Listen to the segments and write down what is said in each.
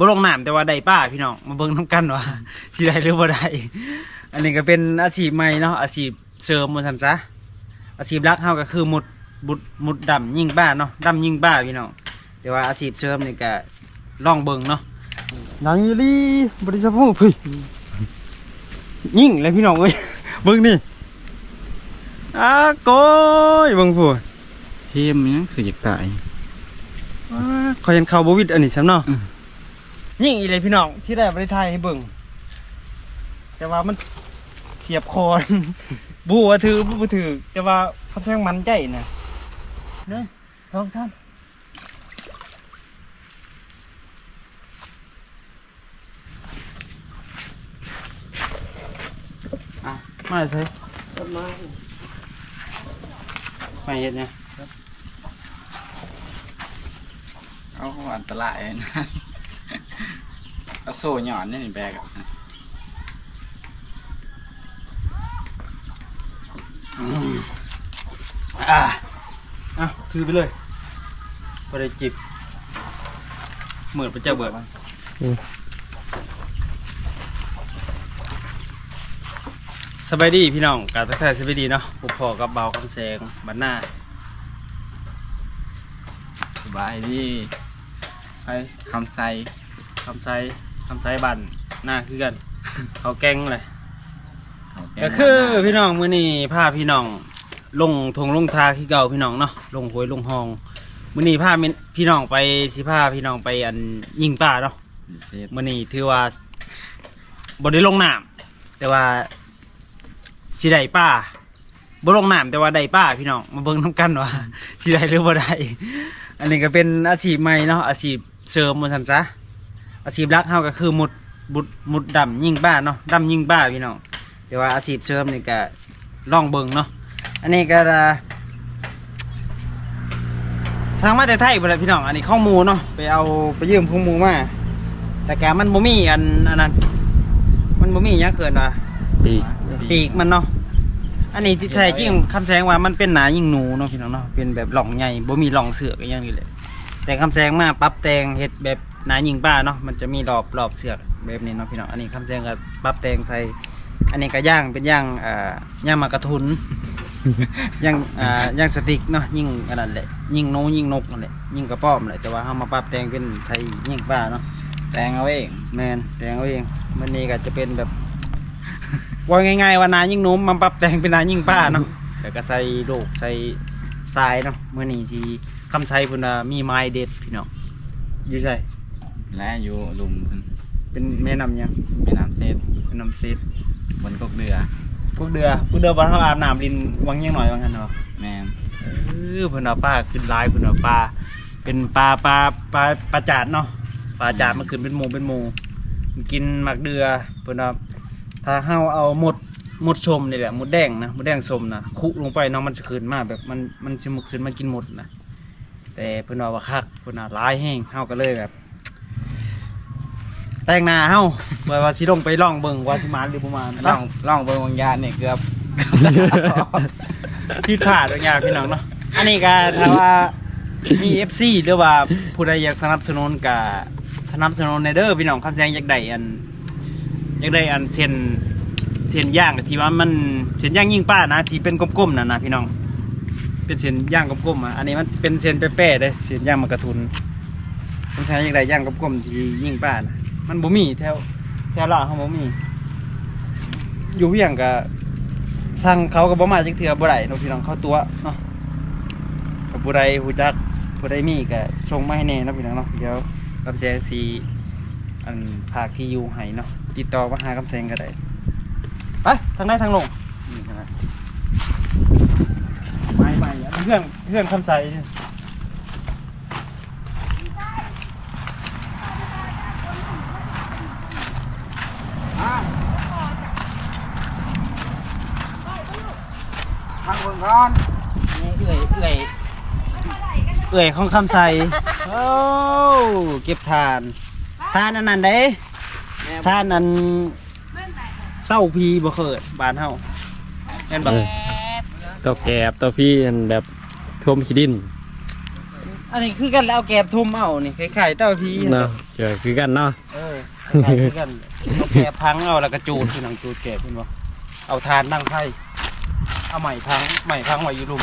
บ่ลงน้ำแต่ว่าได้ป้าพี่น้องมาเบิ่งนํกันว่าสิได้หรือบ่ได้อันนี้ก็เป็นอาชีพใหม่เนาะอาชีพเสริมว่าซั่นซะอาชีพหลักเฮาก็คือมุดบุดมุดดำยิงป้าเนาะดำยิงป้าพี่น้องแต่ว่าอาชีพเสริมนี่ก็ลองเบิ่งเนาะนางยีรีบริษัทผู้พี่ยิงเลยพี่น้องเอ้ยเบิ่งนี่อ้าโกยเบิ่งผู้เทียมยังคืออยากตายว้าขอยยันเข้าบ่วิดอันนี้ซ้ำเนาะอืม ยิ่งอีเลยพี่น้องที่ได้บ่ได้ถ่ายให้เบิ่งแต่ว่ามันเสียบคอบูว่าถือบูบ่ถือแต่ว่าคำแซงมันใจนะหนึ่งสองสามอะมาเลยใช่ไม้ไม่เห็นเนี่ยเอาอันตรายนะ เอาโซ่หย่อนนี่แบกอะอะอะถือไปเลยไปได้จิบเหมือนพระเจ้าเบิดสบายดีพี่น้องการทักทายสบายดีเนาะพวกพอกับเบาคำแสงบันหน้าสบายดีไปคำไซคำไซ คำไซบันหน้าคือกัน เขาแกงเลยเขาแก็คือพี่น้องมื้อนี้พาพี่น้อง ลงทงลงทาที่เก่าพี่น้องเนาะลงหวยลงหองมื้อนี้พาพี่น้องไปสิพาพี่น้องไปอันยิงป่าเนาะเสร็จมื่อนี้ถือว่าบได้ลงน้ำแต่ว่าสิได้ป้าบ่ลงน้ำแต่ว่าได้ป้าพี่น้องมาเบิ่งน้ำกันว่าสิได้หรือบ่ได้อันนี้ก็เป็นอาชีพใหม่เนาะอาชีพเสริมว่าซั่นซะ อาชีพหลักเฮาก็คือมุดบุดมุดดำยิงป้าเนาะดำยิงป้าพี่น้องแต่ว่าอาชีพเสริมนี่ก็ลองเบิ่งเนาะอันนี้ก็จะสร้างมาแต่ไทยบ่ได้พี่น้องอันนี้ข้อมูลเนาะไปเอาไปยืมข้อมูลมาแต่แกมันบ่มีอันอันนั้นมันบ่มีหยังเกินว่ะปีกปีกมันเนาะอันนี้ที่แท้จริงคำแสงว่ามันเป็นหนายิงหนูเนาะพี่น้องเนาะเป็นแบบหล่องใหญ่บ่มีหล่องเสือกอหย่างนี้เลยแต่คำแสงมาปรับแต่งเฮ็ดแบบห นายิงป้าเนาะมันจะมีรอบรอบเสือกแบบนี้เนาะพี่น้องอันนี้คำแสงก็ปรับแต่งใส่ อันนี้ก็ย่างเป็นย่างอ่าย่างมากระทุนย่างอ่าย่างสติ๊กเนาะยิงอันนั้นแหละยิงหนูยิงนกนั่นแหละยิงกระป้อมแหละแต่ว่าเฮามาปรับแต่งเป็นใส่ยิงป้าเนาะแตงเอาเองแมนแต่งเอาเองมันนี่ก็จะเป็นแบบว่าง่ายๆว่านายิ่งหนุ่มมันปรับแต่งเป็นนายิ่งป้าเนาะแล้วก็ใส่โลกใส่ทรายเนาะเมื่อนี้ที่คำใช้พุ่นน่ะมีไม้เด็ดพี่น้องอยู่ใส่ และอยู่ลุมเพิ่นเป็นแม่น้ำหยังแม่น้ำเซตเป็นน้ำเซดบนกกเรือพวกเดือพวกเดือวันเขาอาบน้ำลินวังยังหน่อยวังกันเนาะแมนเออเพิ่นเอาปลาขึ้นหลายเพิ่นเอาปลาเป็นปลาปลาปลาปลาจาดเนาะปลาจาดมันขึ้นเป็นหมูเป็นหมูมันกินหมักเดือเพิ่นเอาถ้าเฮาเอาหมดหมดชมนี่แหละหมดแดงนะหมดแดงสมนะคุลงไปเนาะมันจะขึ้นมาแบบมันมันจะมาขึ้นมากินหมดนะแต่เพิ่นเอาว่าคักเพิ่นเอาหลายแห้งเฮาก็เลยแบบ แต่งหน้าเฮาเพื่อว่าสิลงไปล่องเบิ่งว่าสิมาหรือบ่มาล่อเนาะงล่องเบิ่งวงยานนี่เกือบ ผิดพลาดบางอย่างพี่น้องเนาะ อันนี้ก็ถ้าว่ามีเอฟซีหรือว่าผู้ใดอยากสนับสนุนก็สนับสนุนในเด้อพี่น้องคำแสงอยากได้อันอยากได้อันเส้นเส้นย่างที่ว่ามันเส้นย่างยิ่งป้านะที่เป็นกลมๆน่ะนะพี่น้อง เป็นเส้นย่างกลมๆอะอันนี้มันเป็นเส้นแป้ๆเด้เส้นย่างมากระทุนคำแสงอยากได้ย่างกลมๆที่ยิ่งป้านะ มันบ่มีแถวแถวลาวเขาบ่มี อยู่เวียงก็สั่งเขาก็บ่มาจักเทื่อบ่ได้เนาะพี่น้องเขาตัวเนาะก็ผู้ใดฮู้จักผู้ใดมีก็ส่งมาให้แน่เนาะพี่น้องเนาะเดี๋ยวกำแสงสีอันภาคที่อยู่ให้เนาะติดต่อมาหากำแสงก็ได้ไปทางไหนทางลงนี่ครับไม่ไม่อันนี้เพื่อนเพื่อนคำใสทางเบิ่งก่ อนนี่เอื่อยเอื่อยเอื่อยของคำใสโอ้เก็บทานทานอันนั้นเด้ทานอันเต้าพีบ่เคยบ้านเฮาแม่นบ่เออตัวแกบตัวพี่อันแบบท่วมขี้ดิน อันนี้คือกันแล้วเอาแกบทุ่มเอานี่คล้ายๆเต้าพีเนาะเจอคือกันเนาะเออคล้ายๆคือกันเอาแกบพังเอาแล้วก็จูดพี่น้องจูดแกบเพิ่นบ่เอาทานนั่งไผ่ เอาใหม่พังใหม่พังไว้อยู่รุม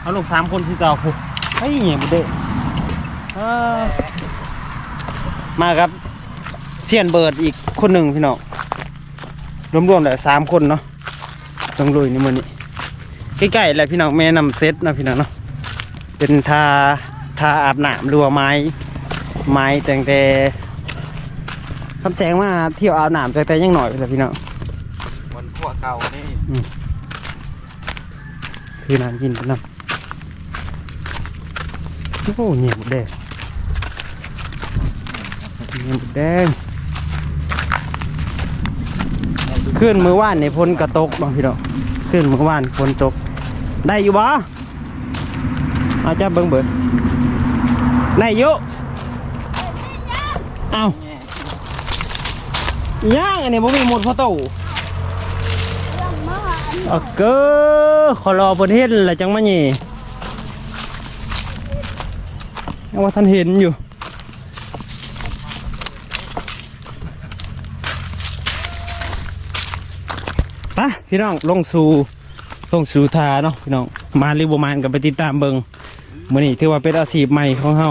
เอาลงสามคนคือเก่าพุเฮ้ยเงี้ยบุเด้มาครับเซียนเบิร์ดอีกคนหนึ่งพี่น้องรวมๆแล้วสามคนเนาะต้องลุยในมือนี้ใกล้ๆแหละพี่น้องแม่นำเซตนะพี่น้องเนาะเป็นทาทาอาบน้ำรือว่าไม้ ไม้แต่งแต่ คำแสงมาเที่ยวอาบน้ำแต่แต่ยังหน่อยเลยพี่น้องบนพวกเก่านี่ซื้อน้ำกินพี่น้องโอ้โหเหนียวหมดแดงเหนียวหมดแดงขึ้นมือว่านในพ้นกระตกเนาะพี่น้องขึ้นมือว่านพ้นตก ได้อยู่บ่เอาจับเบิ้งเบิดได้อยู่เอา ย่างอันนี้บ่มีหมดพอโตโอเกอขอรอประเทศละจังมานี่ยังว่าท่านเห็นอยู่ไปพี่น้องลงสู่ลงสู่ทาเนาะพี่น้องมาหรือบ่มานกับไปติดตามเบิงมื้อนี้ถือว่าเป็นอาชีพใหม่ของเฮา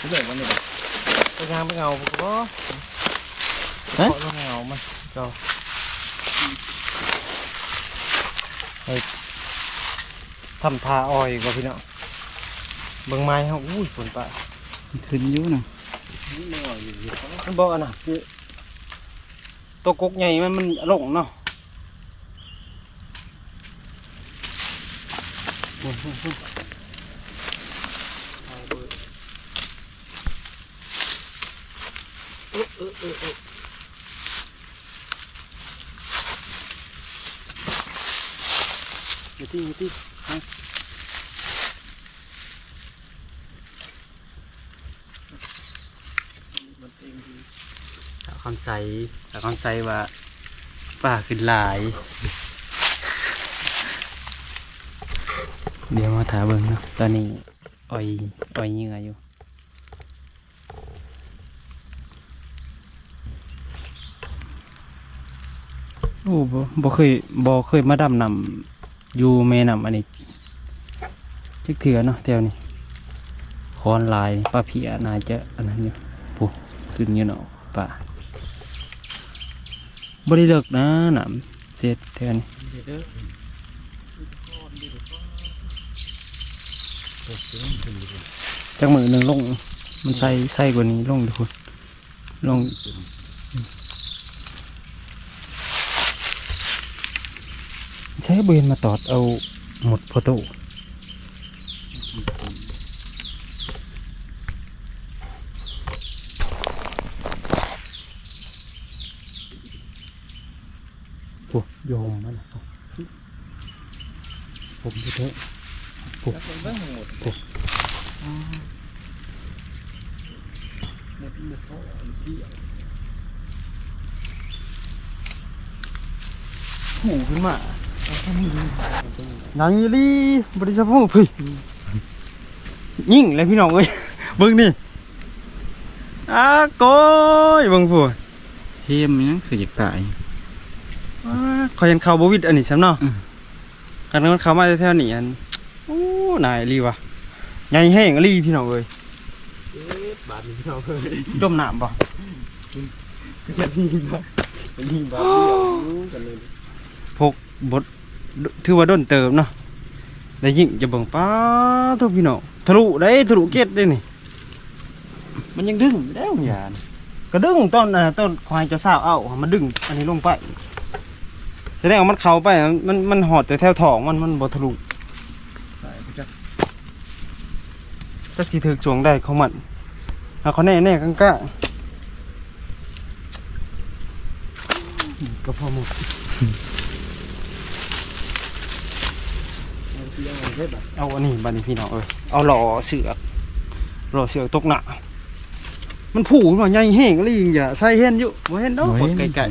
ดิมันต้องเลื่อนมันนี่ไปทางไปเงาผมก็เฮ้ยเงามันก็ไปทำทาอ้อยก็พี่น้องเบิ่งไม้เฮาอุ้ยฝนปะขึ้นอยู่นะมันบอกอันน่ะคือตัวกกใหญ่มันมันหลงเนาะอ ยู่ที่อยู่ที่คำใสคำใสว่าป่าขึ้นหลาย เดี๋ยวมาถาเบิ่งเนาะตอนนี้อ้อยอ้อยเหงื่ออยู่ โอ้บ่บ่เคยบ่เคยมาดำนำอยู่แม่นำอันนี้จิกเถือเนาะแถวนี้คอนลายปลาเพียน่าจะอันนั้นอยู่ปุ๊ขึ้นอยู่เนาะป่าบ่ได้เลิกนะนำเสร็จแถวนี้จากมือหนึ่งลง มันใส่ใส่กว่านี้ลงทุกคนลง ใช้เบนมาตอดเอาหมดพอโตโอ้โยมมันนะผมจะเถอะเบิ่หมดหูขึ้นมา หนังยีรีบริษัทพวกพี่ยิ่งเลยพี่น้องเอ้ยเบิ่งนี่อ้าโก้ยเบิ่งผู้เทมยังคืออยากตายอ้าขอยันเข้าบวิดอันนี้ซ้ำเนาะอืมกันมันเข้ามาแถวๆนี้อันโอ้นายรีวะใหญ่แห้งรีพี่น้องเอ้ยบาทนี้พี่น้องเอ้ยจมน้ำบ่จะนี่บาทนี่บาทเดียวรู้กันเลยพกบด ถือว่าโดนเติมเนาะได้ยิ่งจะเบิ่งป้าทุกพี่น้องทะลุได้ทะลุเกตได้นี่ มันยังดึงอยู่แล้วอย่านะก็ดึงต้นอ่ต้นควายจะเศร้าเอามันดึงอันนี้ลงไปแสดงว่ามันเข้าไปมันมันหอดแต่แถวท้องมันมันบ่ทะลุจักสิถึกจวงได้ของมันเอาเขาแน่แน่กังกะอืมก็พอหมด เอาอันนี้บัดนี้พี่น้องเอ้ยเอาหล่อเสือกหล่อเสือกตกหนามันผูกมาใหญ่แห้งเลยอย่าใส่เห็นอยู่บ่เห็นดอกกดไกล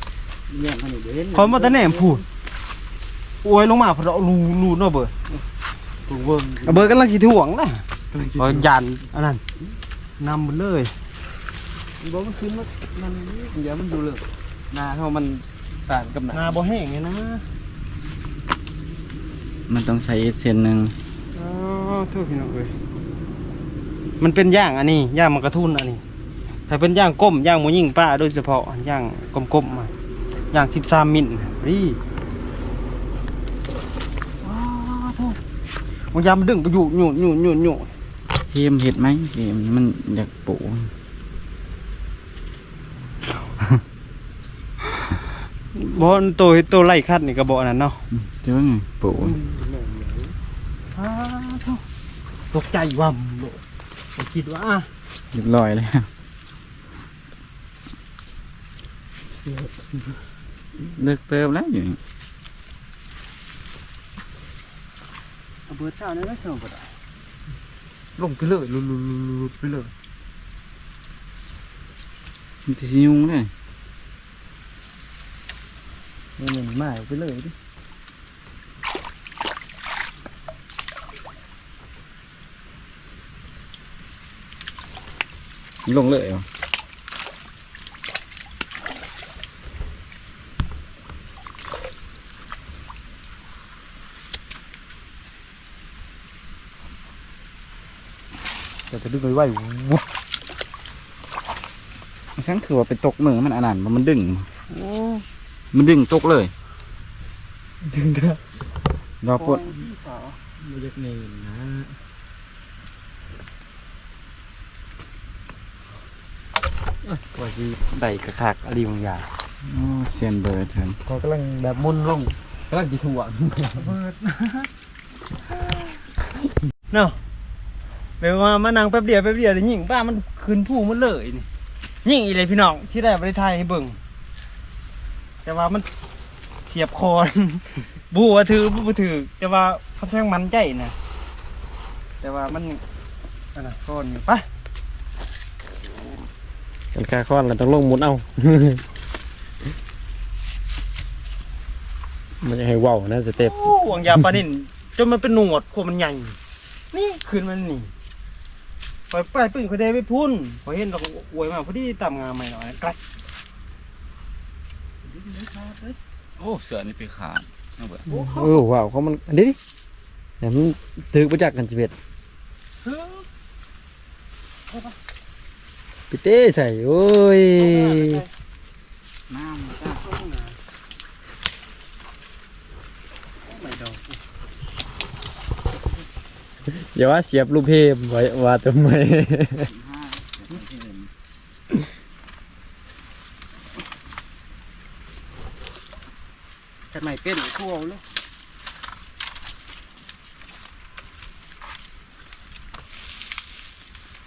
ๆเนี่ยมันนี่เด่นคอยมาแต่แหนมพูดโอ้ยลงมาเพราะเรารูรูเนาะเบิร์ดถูกเบิ่งเอาเบิร์ดกำลังสิถ่วงนะคอยยันอันนั้นนำหมดเลยบ่มันขึ้นมามันเดี๋ยวมันดูเลยหน้าเฮามันต่างกับหน้านาบ่แห้งไงนะ มันต้องใช้เส้นหนึ่งอ๋อโทษพี่น้องเอ้ยมันเป็นย่างอันนี้ย่างมันกระทุนอันนี้ ถ้าเป็นย่างก้มย่างหมูยิ่งป้าโดยเฉพาะย่างกลมๆมาย่างสิบสามมิลรีว้าวโทษมันยามนดึงไปอยู่อยู่อยู่อยู่อยู่เค็มเห็ดไหมเค็มมันอยากปูบ่ตัวตัวไล่คัดนี่ก็บ่อันนั้นเนาะ เจ้าไงปูอ้าวโถ่ตกใจว่ำโลดผมคิดว่าอะเรียบร้อยแล้วเลิกเติมแล้วอยู่นี่เอาเบิร์ดเช้านี่ได้สองก็ได้ลงไปเลยลุลุๆๆไปเลยมันจะยุ่งเลยนี่นี่มาเอาไปเลยดิ ลงเลยเหรอแต่จะดึงไปไว้วุบฉันถือว่าเป็นตกมือมันอันนั้นมันดึงโอ้มันดึงตกเลย ดึงได้รอปวดพี่สาวบ่อยากเนินนะ ว่าสิได้กระคักอะไรบางอย่างโอ้เซียนเบอร์เถินเขากำลังแบบมุนลงกำลังสิถ่วงเนาะแปลว่ามานั่งแป๊บเดียวแป๊บเดียวเดี๋ยวยิงป้ามันขึ้นผู้มันเลยนี่ยิงอีเลยพี่น้องที่ได้บริไทยให้เบิ่งแต่ว่ามันเสียบคอนบูว่าถือบูบ่ถือแต่ว่าเขาแซงมันใจนะแต่ว่ามันอันนั้นก้อนอยู่ไป กันคาคอนแล้วต้องลงหมุนเอา มันจะให้เว้านะสเต็ปโอ้หวงยาปลานิ่นจนมันเป็นหนวดขวมันใหญ่ นี่คืนมันนี่ปล่อยไปปืนเขาได้ไปพุ่นพอเห็นเราก็อวยมาพอดีตามงานใหม่หน่อยกลัดโอ้เสือนี่ไปขาดเอาเบิดเออว้าวเขามันอันนี้ดิแต่มันถือประจักษ์กันจีเบ็ด เฮ้ย พี่เต้ใส่โอ้ยน้ำจ้าอย่าว่าเสียบลูกเพมไว้ว่าทำไมที่หนึ่งจากไหนเป็นทั่วเลย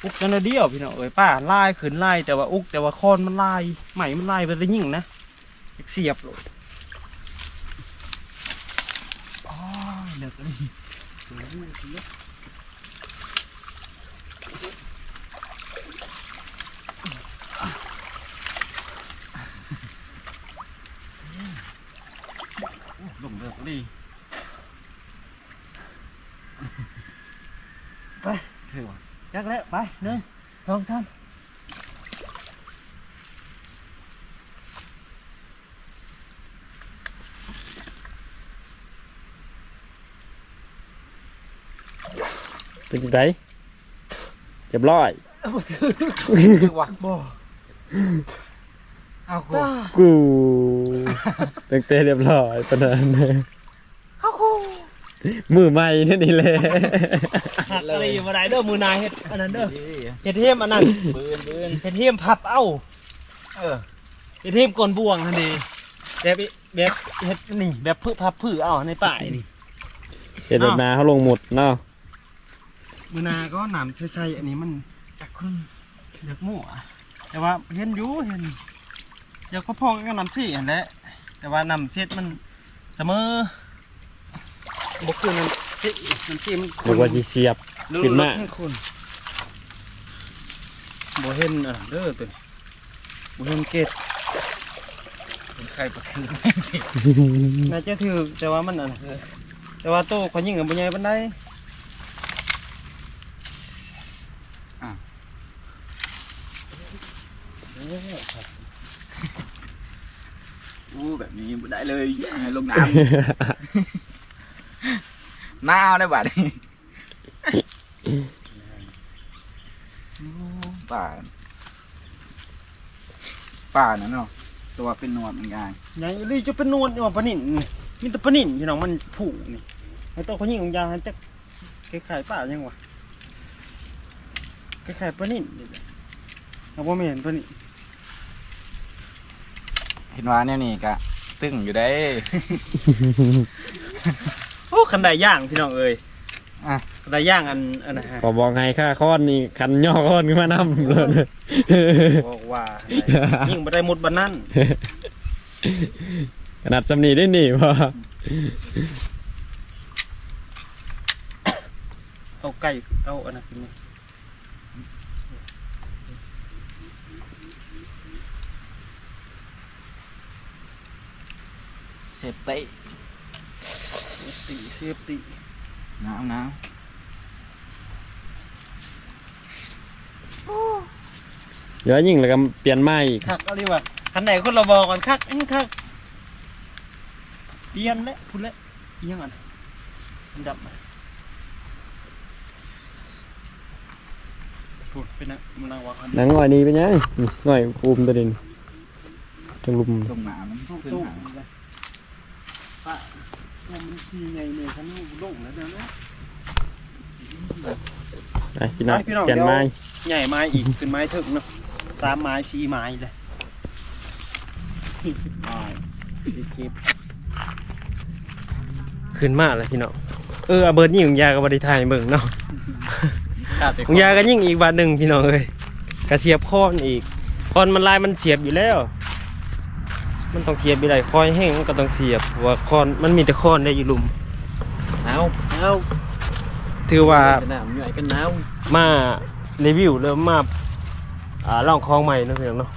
อุกจันเดียวพี่น้องเอ้ยป้าไล่ขืนไล่แต่ว่าอุกแต่ว่าคอนมันไล่ใหม่มันไล่ไปได้ยิ่งนะเสียบเลยอ๋อเลิกเลย ลงเลิกดิ ถือว่าจักแล้วไปหนึ่งสองสาม เป็นจังไดเรียบร้อยคือว่าบ่เอาโคกูตั้งแต่เรียบร้อยปานนั้นมือใหม่นั่นนี่แหละหักอะไรอยู่บ่ได้เด้อมือนายเฮ็ดอันนั้นเด้อเฮ็ดเทมอันนั้นปืนปืนเฮ็ดเทมพับเอ้าเออไอเทพกลบวงนั่นดีแบบไอ้แบบเฮ็ดนี่แบบพืชพับพืชเอาในป่ายนี่เห็ดแบบนาเขาลงหมดเนาะ มือนาก็หนามใส่ๆอันนี้มันจากคนอยากมั่วแต่ว่าเห็นอยู่เห็นอยากพอๆกับน้ำซี่อันแหละแต่ว่าน้ำเซ็ดมันเสมอบกคือน้ำซี่น้ำซี่มันบอกว่าสิเสียบขึ้นมาให้คุณบ่เห็นอะเด้อตัวนี้บ่เห็นเกตเป็นใครประคือน่าจะถือแต่ว่ามันอะแต่ว่าโตเขายิงกับบ่ใหญ่ปานใด อู้แบบนี้บ่ได้ เลยอย่าให้ลงน้ำหนาวได้บัดนี้อู้ป่าป่านั่นเนาะตัวเป็นหนวดเหมือนกันใหญ่เลยจะเป็นนวลอยู่ว่าปลานิ่นนี่มีแต่ปลานิ่นพี่น้องมันผูนี่ไอ้โตเขายิงของยาจะคล้ายๆป่ายังวะคล้ายๆปลานิ่นนี่แหละเอาบ่แม่นปลานิ่นเห็นว่าเนี่ยนี่กะ ตึงอยู่ได้ โอ้คันไดย่างพี่น้องเอ้ยอะ คันไดย่างอันอันนะฮะขอบอกให้ค่าค้อนนี่คันย่อค้อนขึ้นมานำเลยบอกว่าคันใดยิงบ่ได้หมดบันนั้นขนาดสำนีได้หนีพอเอาไก่เอาอันนั้นขึ้นมา เสพเตะตีเซฟตีหนาวหนาวเดี๋ยวยิงแล้วก็เปลี่ยนไม้อีกคักเอาดีว่าคันไหนคนเราบอกกันคักอันคักเปลี่ยนแล้วพูดแล้วเอียงอันมันดับมาพูดเป็นนะมันนั่งวางอันหนังง่อยนี้เป็นยังอืมง่อยปูมตัวเด่นจังลุม ลงหนาวมันตู้ขึ้นตู้หนาวเลย ป้ามันจีไงเนี่ยฉันลงแล้วเดี๋ยวนะไอ้พี่น้องไปพี่น้องเปลี่ยนเดี๋ยวไม้ใหญ่ไม้อีกเป็นไม้ถึงเนาะสามไม้สี่ไม้เลยคลิปขึ้นมาแล้วพี่น้องเออเอาเบิร์ดยิงของยากับบริไทยเบิ่งเนาะขาดแต่ของยาก็ยิงอีกบาทหนึ่งพี่น้องเอ้ยกระเสียบค้อนอีกค้อนมันลายมันเสียบอยู่แล้ว มันต้องเสียบอยู่ได้คอยแห้งมันก็ต้องเสียบเพราะว่าค้อนมันมีแต่ค้อนได้อยู่หลุมหนาวเอาถือว่าหนาวย่อยกันหนาวมารีวิวเริ่มมาอ่าลองคลองใหม่เนาะเพียงเนาะ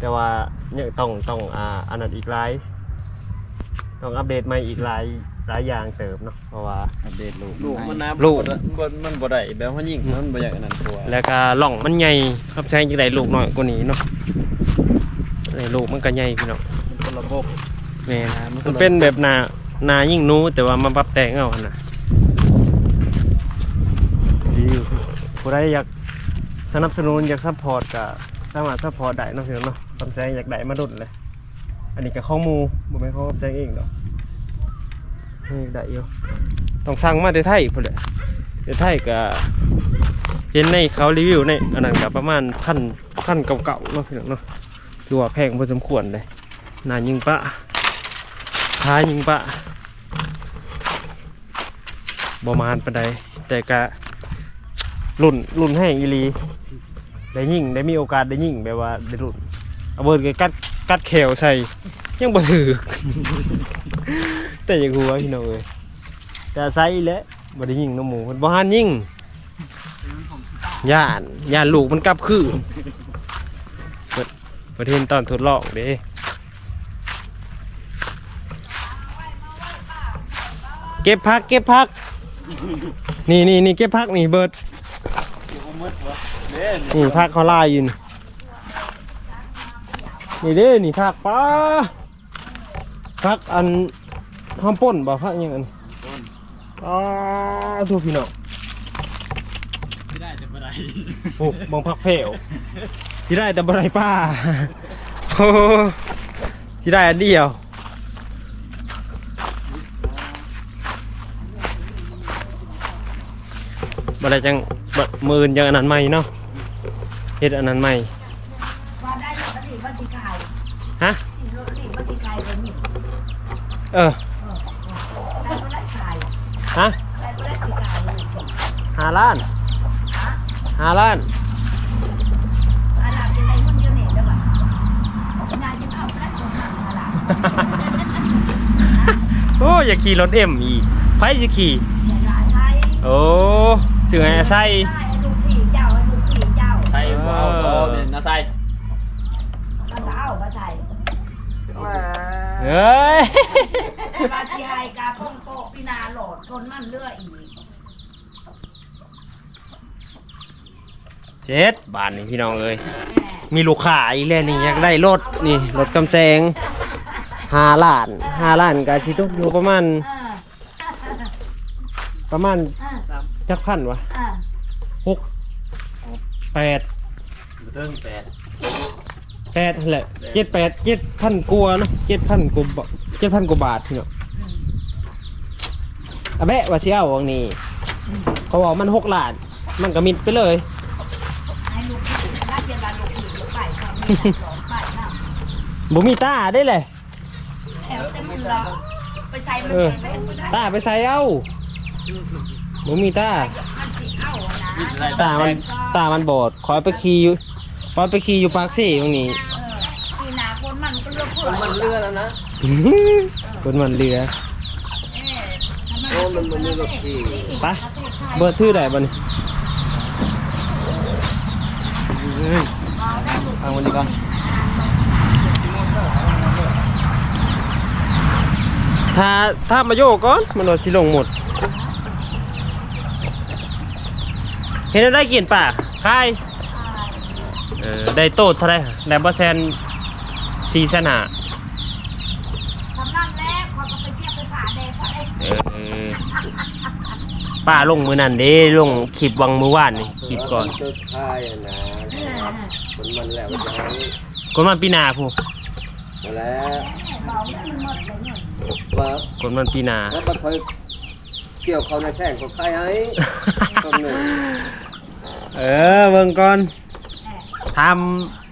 แต่ว่าเนี่ยต้องต้องอ่าอันนั้นอีกหลายต้องอัปเดตใหม่อีกหลายหลายอย่างเติมเนาะเพราะว่า อัปเดตลูกลูกมันน้ลูก มันมันบ่ได้แบบมันยิงมันบ่อยากอันนั้นตัวแล้วก็ล่องมันใหญ่ครับแซงจังไดลูกน้อยกว่านี้เนาะ ไอ้ลูกมันก็ใหญ่พี่น้องมันคนละบบแม่นมันเป็นแบบนานายิ่งหนู้แต่ว่ามาปรับแต่งเอาหั่นน่ะรีวิวผู้ใดอยากสนับสนุนอยากซัพพอร์ตก็สามารถซัพพอร์ตได้เนาะพี่น้องเนาะคำแซงอยากได้มาดุนเลย อันนี้ก็ข้อมูลบ่แม่นของคำแซงเองดอกนี่ได้อยู่ต้องสั่งมาแต่ไทยพุ่นแหละแต่ไทยก็เห็นในเขารีวิวในอันนั้นก็ประมาณพันพันเก่าๆเนาะพี่น้องเนาะ ถือว่าแพงพอสมควรเลยน่ายิงปะท้ายยิงปะบมานปานใดแต่ก็รุ่นรุ่นแห้งอีลีได้ยิงได้มีโอกาสได้ยิงแบบว่าได้รุ่นเอาเบิร์ดก็กัดกัดแขวใส่ยังบ่ถือ แต่อยังหัวพี่น้องเอ้ยแต่ใส่แล้วบ่ได้ยิงน้ำหมูมันบ่หันยิงย่านย่านลูกมันกลับคืน ประเทศตอนทดลองเด้เก็บพักเก็บพัก นี่นี่นี่เก็บพักนี่เบิร์ดนี่พักเขาลายอยู่นี่นี่เด้นี่พักป้าพักอันห้อมป่นบ่พักยังอันอ่าทูพี่น้อง โอ้มองพักเพลวสิได้แต่บไรป้าโอ้สิได้อันเดียวบไรจังบมื่นยังอันนั้นใหม่เนาะเฮ็ดอันนั้นใหม่ว่าได้หรือว่าจีกายฮะหรือว่จีกายเป็เออฮะไายหาล้าน ลาโอ้อย่าขี่รถเอ็มอีกไฟสิขี่อย่าลาใช้โอ้จึงไงใส่ใช่ลูกพี่เจ้าลูกพี่เจ้าใช่ว้าวโตเป็นนาไซก็เอาก็ใช่เฮ้ยราชีไฮกาป้องโปปีนาโหลดคนมันเลืออีก เจ็ดบาทนี่พี่น้องเอ้ยมีลูกค้าอีกแล้วนี่อยากได้รถนี่รถกำแซงห้าล้านห้าล้านก็ที่ตกอยู่ประมาณ ประมาณจักพันวะหกแปดเรื่องแปดแปดแหละเจ็ดแปดเจ็ดพันกว่าเนาะเจ็ดพันกว่าบเจ็ดพันกว่าบาททีเนาะอะแบะว่าเสิเอาวังนี้เขาบอกมันหกล้าน มันก็มิดไปเลย บ่มีตาได้เลยแถวเต็มมือเราไปใส่มันเออใส่ไปได้ตาไปใส่เอาบ่มีตามันสิเอานะตามันตามันบอดขอไปขี่อยู่ขอไปขี่อยู่ปากซี่ตรงนี้เออปีนาคนมันก็เลือกเพื่อมันเลือแล้วนะคนมันเรือโอ้มันมันมีรถที่ไปเบอร์ทื่อได้บ่นี่ เอาวันนี้ก่อนถ้าถ้ามาโยกก่อนมันว่าสิลงหมด เห็นได้กินป่ะคายเออได้โตดเท่าไหรได้บ่แซนสี่แสนหาทำนั่นแล้วเขาก็ไปเชียบไปผ่าแดงเขาเองเออป้าลงมือนั่นเด้ลงคลิปวังมือวานนี่คลิปก่อน เจ้าชายอะนะ มันมันแล้วจะให้คนมันปีหนาผู้มาแล้วเบาเนี่ยมันหมดเลยเนี่ยว่าคนมันปีหนาแล้วมันคอยเกี่ยวเขาในแช่งของใครให้ต้นหนึ่งเออเบิ่งก่อนท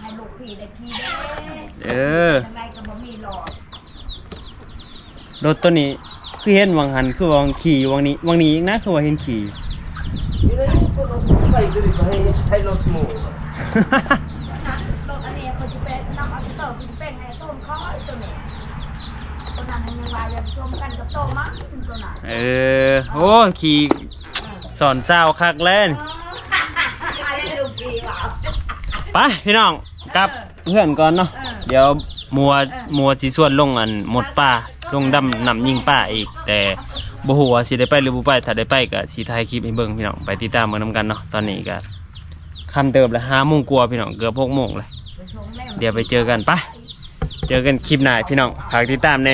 ให้ลูกพี่ได้พี่ำเด้เออยังไงก็บ่มีหลอดรถตัวนี้คือเห็นวังหันคือวังขี่วังนี้วังนี้อีกนะคือว่าเห็นขี่นี่เลยพวก เราไปดูดิให้ใช้รถหมู่รถอันนี้เขาจะเป็นน้ำอัลเตอร์เขาจะเป็นไงต้นข้อยตัวนี้ตัวนั้นมันยังว่าอย่าไปชมกันกับโตมั้งตัวนั้นเออโอ้ขี่สอนเศร้าคักเล่นอะไรลูกพี่วะไปพี่น้องกลับเพื่อนก่อนเนาะเดี๋ยวมัวมัวสีส่วนลงอันหมดป่าลงดำนำยิงป่าอีก แต่บ่ฮู้ว่าสิได้ไปหรือบ่ไปถ้าได้ไปก็สิถ่ายคลิปให้เบิ่งพี่น้องไปติดตามเบิ่งนํกันเนาะตอนนี้ก็ คำเติบเล้าโมงกลัวพี่น้องเกือบ6โมงเลยเดี๋ยวไปเจอกันปะเจอกันคลิปหน้าพี่น้องฝากติดตามใน